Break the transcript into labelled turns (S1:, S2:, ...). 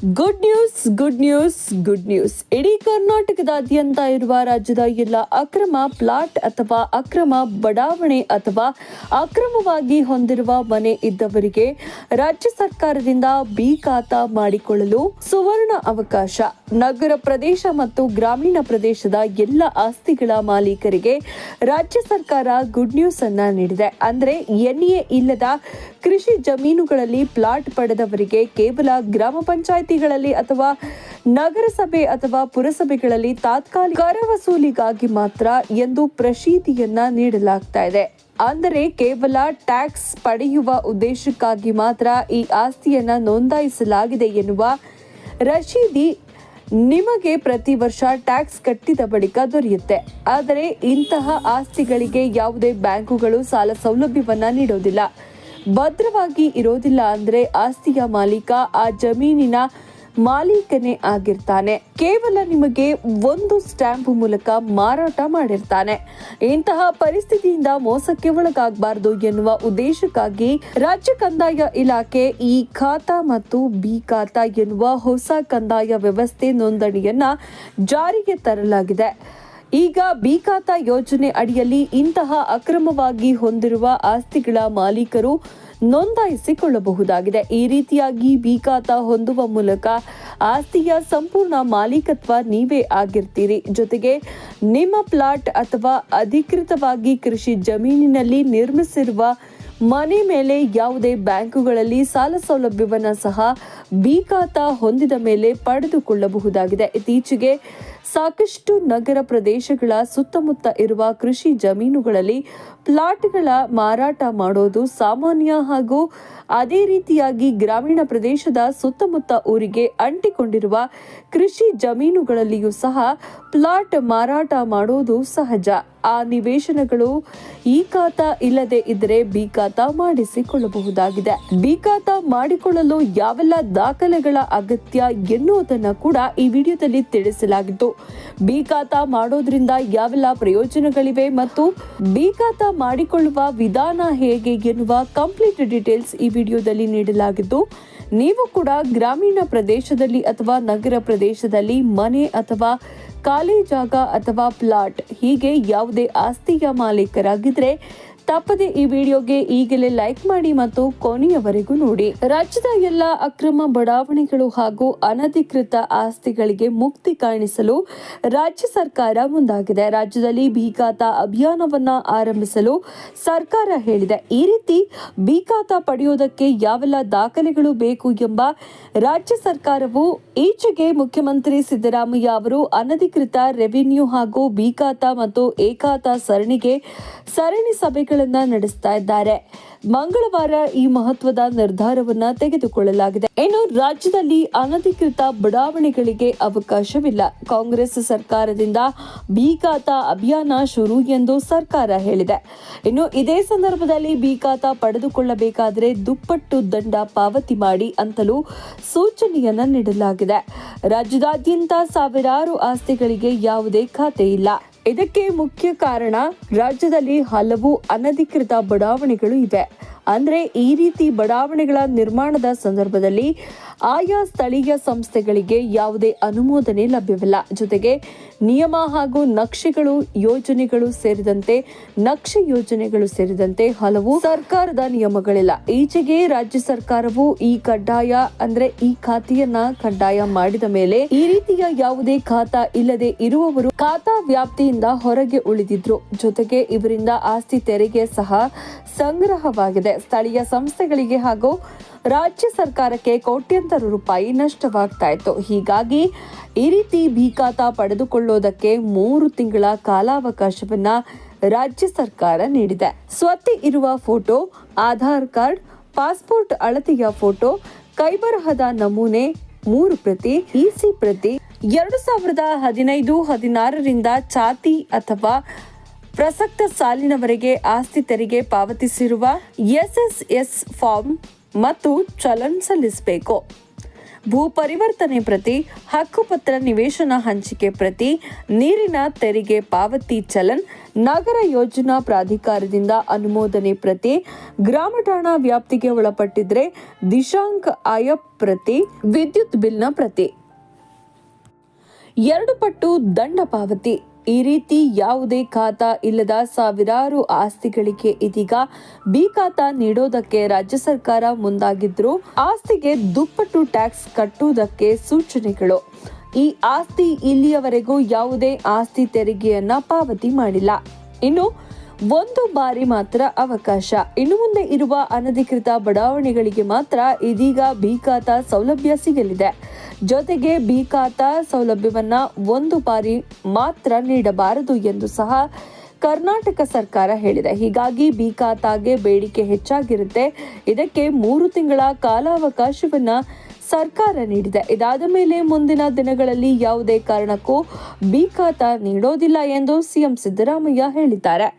S1: Good news good news good news ಇಡೀ ಕರ್ನಾಟಕದಾದ್ಯಂತ ಇರುವ ರಾಜ್ಯದ ಎಲ್ಲ ಅಕ್ರಮ ಪ್ಲಾಟ್ ಅಥವಾ ಅಕ್ರಮ ಬಡಾವಣೆ ಅಥವಾ ಅಕ್ರಮವಾಗಿ ಹೊಂದಿರುವ ಮನೆ ಇದ್ದವರಿಗೆ ರಾಜ್ಯ ಸರ್ಕಾರದಿಂದ ಬಿ ಖಾತಾ ಮಾಡಿಕೊಳ್ಳಲು ಸುವರ್ಣ ಅವಕಾಶ. ನಗರ ಪ್ರದೇಶ ಮತ್ತು ಗ್ರಾಮೀಣ ಪ್ರದೇಶದ ಎಲ್ಲ ಆಸ್ತಿಗಳ ಮಾಲೀಕರಿಗೆ ರಾಜ್ಯ ಸರ್ಕಾರ ಗುಡ್ ನ್ಯೂಸ್ ಅನ್ನ ನೀಡಿದೆ. ಅಂದ್ರೆ ಎನ್ಎ ಇಲ್ಲದ ಕೃಷಿ ಜಮೀನುಗಳಲ್ಲಿ ಪ್ಲಾಟ್ ಪಡೆದವರಿಗೆ ಕೇವಲ ಗ್ರಾಮ ಪಂಚಾಯಿತಿಗಳಲ್ಲಿ ಅಥವಾ ನಗರಸಭೆ ಅಥವಾ ಪುರಸಭೆಗಳಲ್ಲಿ ತಾತ್ಕಾಲಿಕ ಕರ ವಸೂಲಿಗಾಗಿ ಮಾತ್ರ ಎಂದು ಪ್ರಶೀತಿಯನ್ನ ನೀಡಲಾಗ್ತಾ ಇದೆ. ಅಂದರೆ ಕೇವಲ ಟ್ಯಾಕ್ಸ್ ಪಡೆಯುವ ಉದ್ದೇಶಕ್ಕಾಗಿ ಮಾತ್ರ ಈ ಆಸ್ತಿಯನ್ನ ನೋಂದಾಯಿಸಲಾಗಿದೆ ಎನ್ನುವ ರಶೀದಿ ನಿಮಗೆ ಪ್ರತಿ ವರ್ಷ ಟ್ಯಾಕ್ಸ್ ಕಟ್ಟಿದ ಬಳಿಕ ದೊರೆಯುತ್ತೆ. ಆದರೆ ಇಂತಹ ಆಸ್ತಿಗಳಿಗೆ ಯಾವುದೇ ಬ್ಯಾಂಕುಗಳು ಸಾಲ ಸೌಲಭ್ಯವನ್ನ ನೀಡೋದಿಲ್ಲ. ಭದ್ರವಾಗಿ ಇರೋದಿಲ್ಲ ಅಂದ್ರೆ ಆಸ್ತಿಯ ಮಾಲೀಕ ಆ ಜಮೀನಿನ ಮಾಲೀಕನೇ ಆಗಿರ್ತಾನೆ. ಕೇವಲ ನಿಮಗೆ ಒಂದು ಸ್ಟ್ಯಾಂಪ್ ಮೂಲಕ ಮಾರಾಟ ಮಾಡಿರ್ತಾನೆ. ಇಂತಹ ಪರಿಸ್ಥಿತಿಯಿಂದ ಮೋಸಕ್ಕೆ ಒಳಗಾಗಬಾರದು ಎನ್ನುವ ಉದ್ದೇಶಕ್ಕಾಗಿ ರಾಜ್ಯ ಕಂದಾಯ ಇಲಾಖೆ ಈ ಖಾತಾ ಮತ್ತು ಬಿ ಖಾತಾ ಎನ್ನುವ ಹೊಸ ಕಂದಾಯ ವ್ಯವಸ್ಥೆ ನೋಂದಣಿಯನ್ನ ಜಾರಿಗೆ ತರಲಾಗಿದೆ. ಈಗ ಬಿ ಖಾತಾ ಯೋಜನೆ ಅಡಿಯಲ್ಲಿ ಇಂತಹ ಅಕ್ರಮವಾಗಿ ಹೊಂದಿರುವ ಆಸ್ತಿಗಳ ಮಾಲೀಕರು ನೋಂದಾಯಿಸಿಕೊಳ್ಳಬಹುದಾಗಿದೆ. ಈ ರೀತಿಯಾಗಿ ಬಿ ಖಾತಾ ಹೊಂದುವ ಮೂಲಕ ಆಸ್ತಿಯ ಸಂಪೂರ್ಣ ಮಾಲೀಕತ್ವ ನೀವೇ ಆಗಿರ್ತೀರಿ. ಜೊತೆಗೆ ನಿಮ್ಮ ಪ್ಲಾಟ್ ಅಥವಾ ಅಧಿಕೃತವಾಗಿ ಕೃಷಿ ಜಮೀನಿನಲ್ಲಿ ನಿರ್ಮಿಸಿರುವ ಮನೆ ಮೇಲೆ ಯಾವುದೇ ಬ್ಯಾಂಕುಗಳಲ್ಲಿ ಸಾಲ ಸೌಲಭ್ಯವನ್ನು ಸಹ ಬಿ ಖಾತಾ ಹೊಂದಿದ ಮೇಲೆ ಪಡೆದುಕೊಳ್ಳಬಹುದಾಗಿದೆ. ಇತ್ತೀಚೆಗೆ ಸಾಕಷ್ಟು ನಗರ ಪ್ರದೇಶಗಳ ಸುತ್ತಮುತ್ತ ಇರುವ ಕೃಷಿ ಜಮೀನುಗಳಲ್ಲಿ ಪ್ಲಾಟ್ಗಳ ಮಾರಾಟ ಮಾಡೋದು ಸಾಮಾನ್ಯ ಹಾಗೂ ಅದೇ ರೀತಿಯಾಗಿ ಗ್ರಾಮೀಣ ಪ್ರದೇಶದ ಸುತ್ತಮುತ್ತ ಊರಿಗೆ ಅಂಟಿಕೊಂಡಿರುವ ಕೃಷಿ ಜಮೀನುಗಳಲ್ಲಿಯೂ ಸಹ ಪ್ಲಾಟ್ ಮಾರಾಟ ಮಾಡೋದು ಸಹಜ. ಆ ನಿವೇಶನಗಳು ಈ ಖಾತ ಇಲ್ಲದೆ ಇದ್ದರೆ ಬಿ ಖಾತ ಮಾಡಿಸಿಕೊಳ್ಳಬಹುದಾಗಿದೆ. ಬಿ ಮಾಡಿಕೊಳ್ಳಲು ಯಾವೆಲ್ಲ ದಾಖಲೆಗಳ ಅಗತ್ಯ ಎನ್ನುವುದನ್ನು ಕೂಡ ಈ ವಿಡಿಯೋದಲ್ಲಿ ತಿಳಿಸಲಾಗಿತ್ತು. ಬಿ ಮಾಡೋದ್ರಿಂದ ಯಾವೆಲ್ಲ ಪ್ರಯೋಜನಗಳಿವೆ ಮತ್ತು ಬಿ ಮಾಡಿಕೊಳ್ಳುವ ವಿಧಾನ ಹೇಗೆ ಎನ್ನುವ ಕಂಪ್ಲೀಟ್ ಡೀಟೇಲ್ಸ್ ಈ ವಿಡಿಯೋದಲ್ಲಿ ನೀಡಲಾಗಿದ್ದು, ನೀವು ಕೂಡ ಗ್ರಾಮೀಣ ಪ್ರದೇಶದಲ್ಲಿ ಅಥವಾ ನಗರ ಪ್ರದೇಶದಲ್ಲಿ ಮನೆ ಅಥವಾ ಖಾಲಿ ಜಾಗ ಅಥವಾ ಪ್ಲಾಟ್ ಹೀಗೆ ಯಾವುದೇ ಆಸ್ತಿಯ ಮಾಲೀಕರಾಗಿದ್ರೆ ತಪ್ಪದೆ ಈ ವಿಡಿಯೋಗೆ ಈಗಲೇ ಲೈಕ್ ಮಾಡಿ ಮತ್ತು ಕೊನೆಯವರೆಗೂ ನೋಡಿ. ರಾಜ್ಯದ ಎಲ್ಲ ಅಕ್ರಮ ಬಡಾವಣೆಗಳು ಹಾಗೂ ಅನಧಿಕೃತ ಆಸ್ತಿಗಳಿಗೆ ಮುಕ್ತಿ ಕಾಣಿಸಲು ರಾಜ್ಯ ಸರ್ಕಾರ ಮುಂದಾಗಿದೆ. ರಾಜ್ಯದಲ್ಲಿ ಬಿಖಾತಾ ಅಭಿಯಾನವನ್ನ ಆರಂಭಿಸಲು ಸರ್ಕಾರ ಹೇಳಿದೆ. ಈ ರೀತಿ ಬಿಖಾತಾ ಪಡೆಯುವುದಕ್ಕೆ ಯಾವೆಲ್ಲ ದಾಖಲೆಗಳು ಬೇಕು ಎಂಬ ರಾಜ್ಯ ಸರ್ಕಾರವು ಈಚೆಗೆ ಮುಖ್ಯಮಂತ್ರಿ ಸಿದ್ದರಾಮಯ್ಯ ಅವರು ಅನಧಿಕೃತ ರೆವಿನ್ಯೂ ಹಾಗೂ ಬಿಖಾತಾ ಮತ್ತು ಏಕಾತ ಸರಣಿಗೆ ಸರಣಿ ಸಭೆಗಳನ್ನ ನಡೆಸ್ತಾ ಇದ್ದಾರೆ. ಮಂಗಳವಾರ ಈ ಮಹತ್ವದ ನಿರ್ಧಾರವನ್ನ ತೆಗೆದುಕೊಳ್ಳಲಾಗಿದೆ. ಇನ್ನು ರಾಜ್ಯದಲ್ಲಿ ಅನಧಿಕೃತ ಬಡಾವಣೆಗಳಿಗೆ ಅವಕಾಶವಿಲ್ಲ. ಕಾಂಗ್ರೆಸ್ ಸರ್ಕಾರದಿಂದ ಬಿ ಖಾತಾ ಅಭಿಯಾನ ಶುರು ಎಂದು ಸರ್ಕಾರ ಹೇಳಿದೆ. ಇನ್ನು ಇದೇ ಸಂದರ್ಭದಲ್ಲಿ ಬಿ ಖಾತಾ ಪಡೆದುಕೊಳ್ಳಬೇಕಾದರೆ ದುಪ್ಪಟ್ಟು ದಂಡ ಪಾವತಿ ಮಾಡಿ ಅಂತಲೂ ಸೂಚನೆಯನ್ನ ನೀಡಲಾಗಿದೆ. ರಾಜ್ಯದಾದ್ಯಂತ ಸಾವಿರಾರು ಆಸ್ತಿಗಳಿಗೆ ಯಾವುದೇ ಖಾತೆ ಇಲ್ಲ. ಇದಕ್ಕೆ ಮುಖ್ಯ ಕಾರಣ ರಾಜ್ಯದಲ್ಲಿ ಹಲವು ಅನಧಿಕೃತ ಬಡಾವಣೆಗಳು ಇವೆ. ಅಂದ್ರೆ ಈ ರೀತಿ ಬಡಾವಣೆಗಳ ನಿರ್ಮಾಣದ ಸಂದರ್ಭದಲ್ಲಿ ಆಯಾ ಸ್ಥಳೀಯ ಸಂಸ್ಥೆಗಳಿಗೆ ಯಾವುದೇ ಅನುಮೋದನೆ ಲಭ್ಯವಿಲ್ಲ. ಜೊತೆಗೆ ನಿಯಮ ಹಾಗೂ ನಕ್ಷೆಗಳು, ಯೋಜನೆಗಳು ಸೇರಿದಂತೆ, ನಕ್ಷೆ ಯೋಜನೆಗಳು ಸೇರಿದಂತೆ ಹಲವು ಸರ್ಕಾರದ ನಿಯಮಗಳಿಲ್ಲ. ಈಚೆಗೆ ರಾಜ್ಯ ಸರ್ಕಾರವು ಈ ಕಡ್ಡಾಯ ಅಂದ್ರೆ ಈ ಖಾತೆಯನ್ನ ಕಡ್ಡಾಯ ಮಾಡಿದ ಮೇಲೆ ಈ ರೀತಿಯ ಯಾವುದೇ ಖಾತಾ ಇಲ್ಲದೆ ಇರುವವರು ಖಾತಾ ವ್ಯಾಪ್ತಿಯಿಂದ ಹೊರಗೆ ಉಳಿದಿದ್ರು. ಜೊತೆಗೆ ಇವರಿಂದ ಆಸ್ತಿ ತೆರಿಗೆ ಸಹ ಸಂಗ್ರಹವಾಗಿದೆ. ಸ್ಥಳೀಯ ಸಂಸ್ಥೆಗಳಿಗೆ ಹಾಗೂ ರಾಜ್ಯ ಸರ್ಕಾರಕ್ಕೆ ಕೋಟ್ಯಂತರ ರೂಪಾಯಿ ನಷ್ಟವಾಗ್ತಾ ಇತ್ತು. ಹೀಗಾಗಿ ಈ ರೀತಿ ಭೀಕಾತ ಪಡೆದುಕೊಳ್ಳೋದಕ್ಕೆ ಮೂರು ತಿಂಗಳ ಕಾಲಾವಕಾಶವನ್ನ ರಾಜ್ಯ ಸರ್ಕಾರ ನೀಡಿದೆ. ಸ್ವತ್ತಿ ಇರುವ ಫೋಟೋ, ಆಧಾರ್ ಕಾರ್ಡ್, ಪಾಸ್ಪೋರ್ಟ್ ಅಳತೆಯ ಫೋಟೋ, ಕೈಬರಹದ ನಮೂನೆ, ಮೂರು ಪ್ರತಿ ಇಸಿ ಪ್ರತಿ, ಎರಡು ಸಾವಿರದ ಹದಿನೈದು ಹದಿನಾರರಿಂದ ಛಾತಿ ಅಥವಾ ಪ್ರಸಕ್ತ ಸಾಲಿನವರೆಗೆ ಆಸ್ತಿ ತೆರಿಗೆ ಪಾವತಿಸಿರುವ ಎಸ್ಎಸ್ಎಸ್ ಫಾರ್ಮ್ ಮತ್ತು ಚಲನ್ ಸಲ್ಲಿಸಬೇಕು. ಭೂ ಪರಿವರ್ತನೆ ಪ್ರತಿ, ಹಕ್ಕುಪತ್ರ ನಿವೇಶನ ಹಂಚಿಕೆ ಪ್ರತಿ, ನೀರಿನ ತೆರಿಗೆ ಪಾವತಿ ಚಲನ್, ನಗರ ಯೋಜನಾ ಪ್ರಾಧಿಕಾರದಿಂದ ಅನುಮೋದನೆ ಪ್ರತಿ, ಗ್ರಾಮ ಠಾಣಾ ವ್ಯಾಪ್ತಿಗೆ ಒಳಪಟ್ಟಿದ್ರೆ ದಿಶಾಂಕ್ ಆಯಪ್ ಪ್ರತಿ, ವಿದ್ಯುತ್ ಬಿಲ್ನ ಪ್ರತಿ. ಎರಡು ಪಟ್ಟು ದಂಡ ಪಾವತಿ. ಈ ರೀತಿ ಯಾವುದೇ ಖಾತಾ ಇಲ್ಲದ ಸಾವಿರಾರು ಆಸ್ತಿಗಳಿಗೆ ಇದೀಗ ಬಿ ಖಾತಾ ನೀಡೋದಕ್ಕೆ ರಾಜ್ಯ ಸರ್ಕಾರ ಮುಂದಾಗಿದ್ರು ಆಸ್ತಿಗೆ ದುಪ್ಪಟ್ಟು ಟ್ಯಾಕ್ಸ್ ಕಟ್ಟುವುದಕ್ಕೆ ಸೂಚನೆಗಳು. ಈ ಆಸ್ತಿ ಇಲ್ಲಿಯವರೆಗೂ ಯಾವುದೇ ಆಸ್ತಿ ತೆರಿಗೆಯನ್ನ ಪಾವತಿ ಮಾಡಿಲ್ಲ. ಇನ್ನು ಒಂದು ಬಾರಿ ಮಾತ್ರ ಅವಕಾಶ. ಇನ್ನು ಮುಂದೆ ಇರುವ ಅನಧಿಕೃತ ಬಡಾವಣೆಗಳಿಗೆ ಮಾತ್ರ ಇದೀಗ ಬಿ ಸೌಲಭ್ಯ ಸಿಗಲಿದೆ. ಜೊತೆಗೆ ಬಿ ಸೌಲಭ್ಯವನ್ನ ಒಂದು ಬಾರಿ ಮಾತ್ರ ನೀಡಬಾರದು ಎಂದು ಸಹ ಕರ್ನಾಟಕ ಸರ್ಕಾರ ಹೇಳಿದೆ. ಹೀಗಾಗಿ ಬಿ ಖಾತಾಗೆ ಬೇಡಿಕೆ ಹೆಚ್ಚಾಗಿರುತ್ತೆ. ಇದಕ್ಕೆ ಮೂರು ತಿಂಗಳ ಕಾಲಾವಕಾಶವನ್ನ ಸರ್ಕಾರ ನೀಡಿದೆ. ಇದಾದ ಮೇಲೆ ಮುಂದಿನ ದಿನಗಳಲ್ಲಿ ಯಾವುದೇ ಕಾರಣಕ್ಕೂ ಬಿ ಖಾತಾ ನೀಡೋದಿಲ್ಲ ಎಂದು ಸಿಎಂ ಸಿದ್ದರಾಮಯ್ಯ ಹೇಳಿದ್ದಾರೆ.